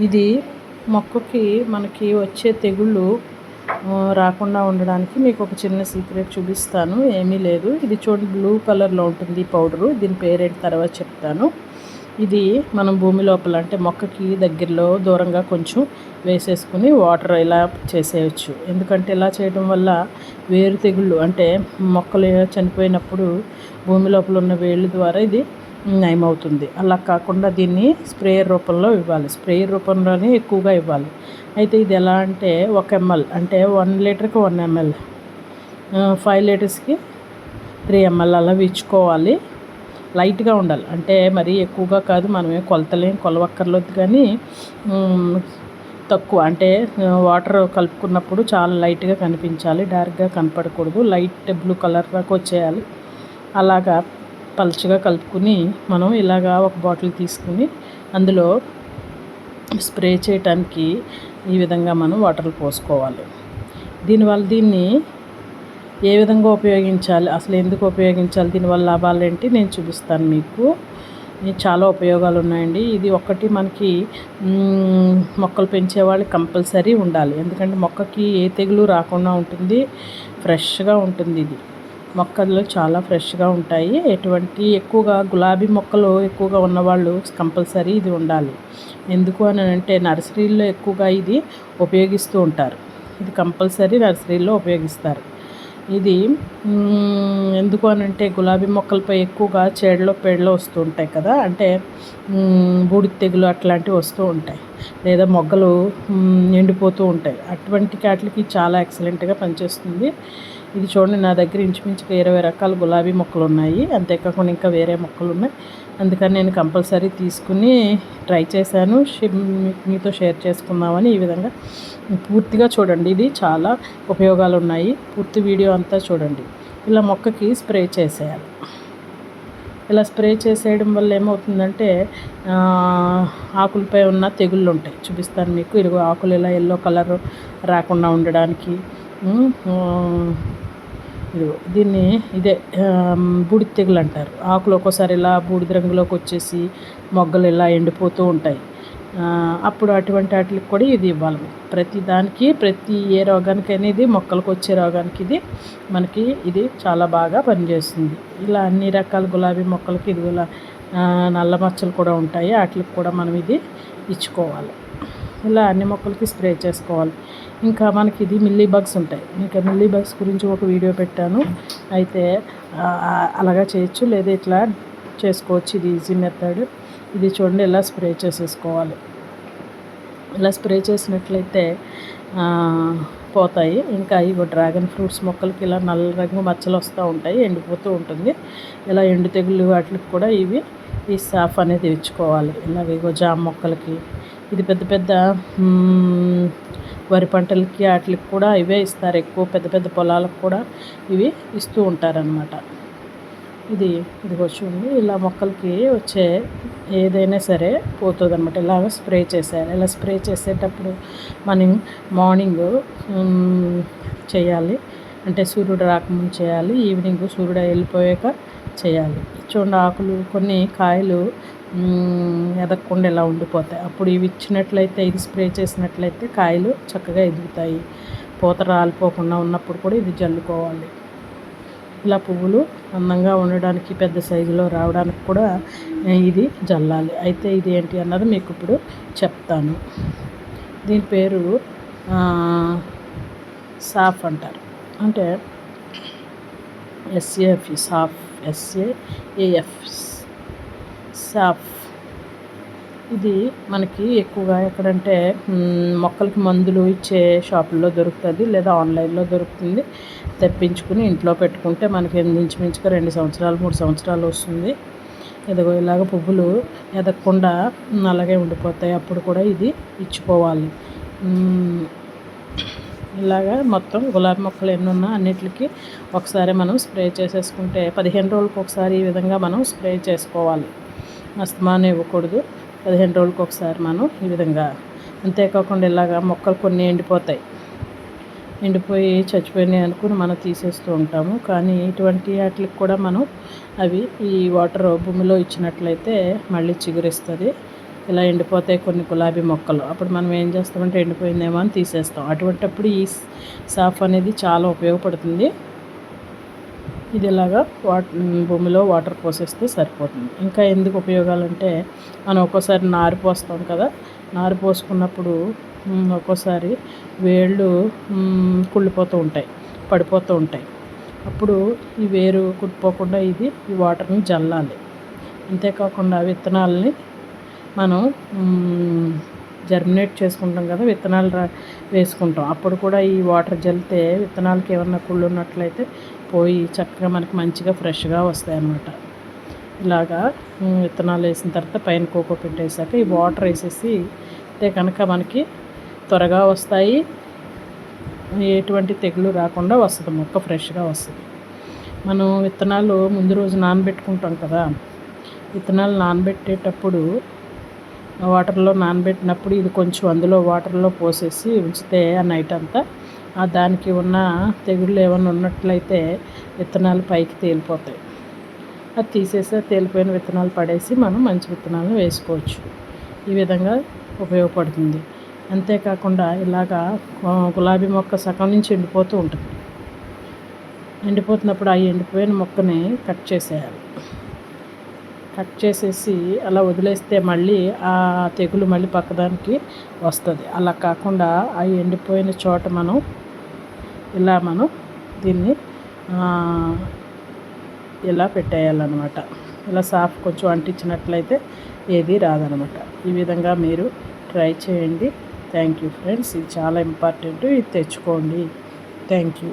ఇది మొక్కకి మనకి వచ్చే తెగుళ్ళు రాకుండా ఉండడానికి మీకు ఒక చిన్న సీక్రెట్ చూపిస్తాను. ఏమీ లేదు. ఇది చూడండి బ్లూ కలర్లో ఉంటుంది పౌడరు. దీని పేరేంటి తర్వాత చెప్తాను. ఇది మనం భూమి లోపల అంటే మొక్కకి దగ్గరలో దూరంగా కొంచెం వేసేసుకుని వాటర్ ఇలా చేసేయచ్చు. ఎందుకంటే ఇలా చేయడం వల్ల వేరు తెగుళ్ళు అంటే మొక్కలు చనిపోయినప్పుడు భూమి లోపల ఉన్న వేళ్ళు ద్వారా ఇది నయమవుతుంది. అలా కాకుండా దీన్ని స్ప్రేయర్ రూపంలో ఇవ్వాలి. స్ప్రేయర్ రూపంలోనే ఎక్కువగా ఇవ్వాలి. అయితే ఇది ఎలా అంటే ఒక ఎంఎల్ అంటే వన్ లీటర్కి వన్ ఎంఎల్. ఫైవ్ లీటర్స్కి త్రీ ఎంఎల్ అలా ఇచ్చుకోవాలి. లైట్గా ఉండాలి. అంటే మరీ ఎక్కువగా కాదు మనమే కొలతలేం కొలవక్కర్లేదు కానీ తక్కువ. అంటే వాటర్ కలుపుకున్నప్పుడు చాలా లైట్గా కనిపించాలి డార్క్గా కనపడకూడదు. లైట్ బ్లూ కలర్ దాకా వచ్చేయాలి. అలాగా పలుచగా కలుపుకుని మనం ఇలాగా ఒక బాటిల్ తీసుకుని అందులో స్ప్రే చేయటానికి ఈ విధంగా మనం వాటర్ పోసుకోవాలి. దీనివల్ల దీన్ని ఏ విధంగా ఉపయోగించాలి అసలు ఎందుకు ఉపయోగించాలి దీనివల్ల లాభాలు ఏంటి నేను చూపిస్తాను మీకు. చాలా ఉపయోగాలు ఉన్నాయండి. ఇది ఒక్కటి మనకి మొక్కలు పెంచేవాళ్ళు కంపల్సరీ ఉండాలి. ఎందుకంటే మొక్కకి ఏ తెగులు రాకుండా ఉంటుంది ఫ్రెష్గా ఉంటుంది ఇది. మొక్కలు చాలా ఫ్రెష్గా ఉంటాయి. ఎటువంటి ఎక్కువగా గులాబీ మొక్కలు ఎక్కువగా ఉన్నవాళ్ళు కంపల్సరీ ఇది ఉండాలి. ఎందుకు అని అంటే నర్సరీల్లో ఎక్కువగా ఇది ఉపయోగిస్తూ ఉంటారు. ఇది కంపల్సరీ నర్సరీలో ఉపయోగిస్తారు. ఇది ఎందుకు అని అంటే గులాబీ మొక్కలపై ఎక్కువగా చేడలో పేడలో వస్తూ ఉంటాయి కదా. అంటే బూడిద తెగులు అట్లాంటివి వస్తూ ఉంటాయి. లేదా మొగ్గలు ఎండిపోతూ ఉంటాయి. అటువంటి వాటికి చాలా ఎక్సలెంట్గా పనిచేస్తుంది. ఇది చూడండి నా దగ్గర ఇంచుమించుగా ఇరవై రకాల గులాబీ మొక్కలు ఉన్నాయి. అంతేకాకుండా ఇంకా వేరే మొక్కలు ఉన్నాయి. అందుకని నేను కంపల్సరీ తీసుకుని ట్రై చేశాను. మీతో షేర్ చేసుకుందామని ఈ విధంగా. పూర్తిగా చూడండి ఇది చాలా ఉపయోగాలు ఉన్నాయి. పూర్తి వీడియో అంతా చూడండి. ఇలా మొక్కకి స్ప్రే చేసేయాలి. ఇలా స్ప్రే చేసేయడం వల్ల ఏమవుతుందంటే ఆకులపై ఉన్న తెగుళ్ళు ఉంటాయి. చూపిస్తాను మీకు. ఇదిగో ఆకులు ఇలా ఎల్లో కలర్ రాకుండా ఉండడానికి. ఇదిగో దీన్ని ఇదే బూడిద తెగులు అంటారు. ఆకులు ఒక్కోసారి ఇలా బూడిద రంగులోకి వచ్చేసి మొగ్గలు ఇలా ఎండిపోతూ ఉంటాయి. అప్పుడు అటువంటి వాటికి కూడా ఇది ఇవ్వాలి. ప్రతి దానికి ప్రతి ఏ రోగానికి అనేది మొక్కలకు వచ్చే రోగానికి ఇది మనకి ఇది చాలా బాగా పనిచేస్తుంది. ఇలా అన్ని రకాల గులాబీ మొక్కలకి ఇది ఇలా నల్ల మచ్చలు కూడా ఉంటాయి. వాటికి కూడా మనం ఇది ఇచ్చుకోవాలి. ఇలా అన్ని మొక్కలకి స్ప్రే చేసుకోవాలి. ఇంకా మనకి ఇది మిల్లీ బగ్స్ ఉంటాయి. ఇంకా మిల్లీ బగ్స్ గురించి ఒక వీడియో పెట్టాను. అయితే అలాగా చేయొచ్చు లేదా ఇట్లా చేసుకోవచ్చు. ఇది ఈజీ మెథడ్. ఇది చూడండి ఇలా స్ప్రే చేసేసుకోవాలి. ఇలా స్ప్రే చేసినట్లయితే పోతాయి. ఇంకా ఇగో డ్రాగన్ ఫ్రూట్స్ మొక్కలకి ఇలా నల్ల రంగు మచ్చలు వస్తూ ఉంటాయి ఎండిపోతూ ఉంటుంది. ఇలా ఎండు తెగులు వాటికి కూడా ఇవి ఈ సాఫ్ అనేది ఇచ్చుకోవాలి. ఇలా ఇగో జామ మొక్కలకి ఇది పెద్ద పెద్ద వరి పంటలకి వాటికి కూడా ఇవే ఇస్తారు. ఎక్కువ పెద్ద పెద్ద పొలాలకు కూడా ఇవి ఇస్తూ ఉంటారనమాట ఇది ఇదిగో చూడండి ఇలా మొక్కలకి వచ్చే ఏదైనా సరే పోతుంది అనమాట ఇలా స్ప్రే చేసేయాలి ఇలా స్ప్రే చేసేటప్పుడు మనం మార్నింగ్ చేయాలి. అంటే సూర్యుడు రాకముందు చేయాలి. ఈవినింగ్ సూర్యుడు వెళ్ళిపోయాక చేయాలి. చూడండి ఆకులు కొన్ని కాయలు ఎదగకుండా ఇలా ఉండిపోతాయి. అప్పుడు ఇవి ఇచ్చినట్లయితే ఇది స్ప్రే చేసినట్లయితే కాయలు చక్కగా ఎదుగుతాయి. పూత రాలిపోకుండా ఉన్నప్పుడు కూడా ఇది జల్లుకోవాలి. ఇలా పువ్వులు అందంగా ఉండడానికి పెద్ద సైజులో రావడానికి కూడా ఇది జల్లాలి. అయితే ఇది ఏంటి అన్నది మీకు ఇప్పుడు చెప్తాను. దీని పేరు సాఫ్ అంటారు. అంటే ఎస్ఏఎఫ్ సాఫ్ ఎస్ఏఏఎఫ్ సాఫ్. ఇది మనకి ఎక్కువగా ఎక్కడంటే మొక్కలకి మందులు ఇచ్చే షాపుల్లో దొరుకుతుంది లేదా ఆన్లైన్లో దొరుకుతుంది. తెప్పించుకుని ఇంట్లో పెట్టుకుంటే మనకి ఇంచుమించుగా రెండు సంవత్సరాలు మూడు సంవత్సరాలు వస్తుంది. ఎదగో ఇలాగ పువ్వులు ఎదగకుండా అలాగే ఉండిపోతాయి. అప్పుడు కూడా ఇది ఇచ్చుకోవాలి. ఇలాగా మొత్తం గులాబీ మొక్కలు ఎన్నున్నా ఉన్నా అన్నిటికి ఒకసారి మనం స్ప్రే చేసేసుకుంటే పదిహేను రోజులకు ఒకసారి ఈ విధంగా మనం స్ప్రే చేసుకోవాలి. అస్తమానం ఇవ్వకూడదు. పదిహేను రోజులకు ఒకసారి మనం ఈ విధంగా అంతేకాకుండా ఇలాగా మొక్కలు కొన్ని ఎండిపోతాయి. ఎండిపోయి చచ్చిపోయినాయి అనుకుని మనం తీసేస్తూ ఉంటాము. కానీ ఇటువంటి వాటికి కూడా మనం అవి ఈ వాటర్ భూమిలో ఇచ్చినట్లయితే మళ్ళీ చిగురిస్తుంది. ఇలా ఎండిపోతాయి కొన్ని గులాబీ మొక్కలు. అప్పుడు మనం ఏం చేస్తామంటే ఎండిపోయిందేమో అని తీసేస్తాం. అటువంటప్పుడు ఈ సాఫ్ అనేది చాలా ఉపయోగపడుతుంది. ఇది ఇలాగా వాట్ భూమిలో వాటర్ పోసేస్తే సరిపోతుంది. ఇంకా ఎందుకు ఉపయోగాలంటే మనం ఒక్కోసారి నారు పోస్తాం కదా నారు పోసుకున్నప్పుడు ఒక్కోసారి వేళ్ళు కుళ్ళిపోతూ ఉంటాయి పడిపోతూ ఉంటాయి. అప్పుడు ఈ వేరు కుట్టిపోకుండా ఇది ఈ వాటర్ని జల్లాలి. అంతేకాకుండా విత్తనాలని మనం జర్మినేట్ చేసుకుంటాం కదా విత్తనాలు వేసుకుంటాం. అప్పుడు కూడా ఈ వాటర్ జల్లితే విత్తనాలకి ఏమన్నా కుళ్ళు ఉన్నట్లయితే పోయి చక్కగా మనకి మంచిగా ఫ్రెష్గా వస్తాయి అన్నమాట ఇలాగా విత్తనాలు వేసిన తర్వాత పైన కోకో వేసాక ఈ వాటర్ వేసేసి అయితే కనుక మనకి త్వరగా వస్తాయి. ఎటువంటి తెగులు రాకుండా వస్తుంది మొక్క ఫ్రెష్గా వస్తుంది. మనం విత్తనాలు ముందు రోజు నానబెట్టుకుంటాం కదా. విత్తనాలు నానబెట్టేటప్పుడు వాటర్లో నానబెట్టినప్పుడు ఇది కొంచెం అందులో వాటర్లో పోసేసి ఉంచితే ఆ నైట్ అంతా దానికి ఉన్న తెగుళ్ళు ఏమైనా ఉన్నట్లయితే విత్తనాలు పైకి తేలిపోతాయి. అది తీసేసి తేలిపోయిన విత్తనాలు పడేసి మనం మంచి విత్తనాలను వేసుకోవచ్చు. ఈ విధంగా ఉపయోగపడుతుంది. అంతేకాకుండా ఇలాగా గులాబీ మొక్క సగం నుంచి ఎండిపోతూ ఉంటుంది. ఎండిపోతున్నప్పుడు ఆ ఎండిపోయిన మొక్కని కట్ చేసేయాలి. కట్ చేసేసి అలా వదిలేస్తే మళ్ళీ ఆ తెగులు మళ్ళీ పక్కదానికి వస్తుంది. అలా కాకుండా ఆ ఎండిపోయిన చోట మనం ఇలా మనం దీన్ని ఇలా పెట్టేయాలన్నమాట. ఇలా సాఫ్ కొంచెం అంటించినట్లయితే ఏది రాదనమాట ఈ విధంగా మీరు ట్రై చేయండి. Thank you friends. ఇది చాలా ఇంపార్టెంట్. ఇది తెచ్చుకోండి. Thank you.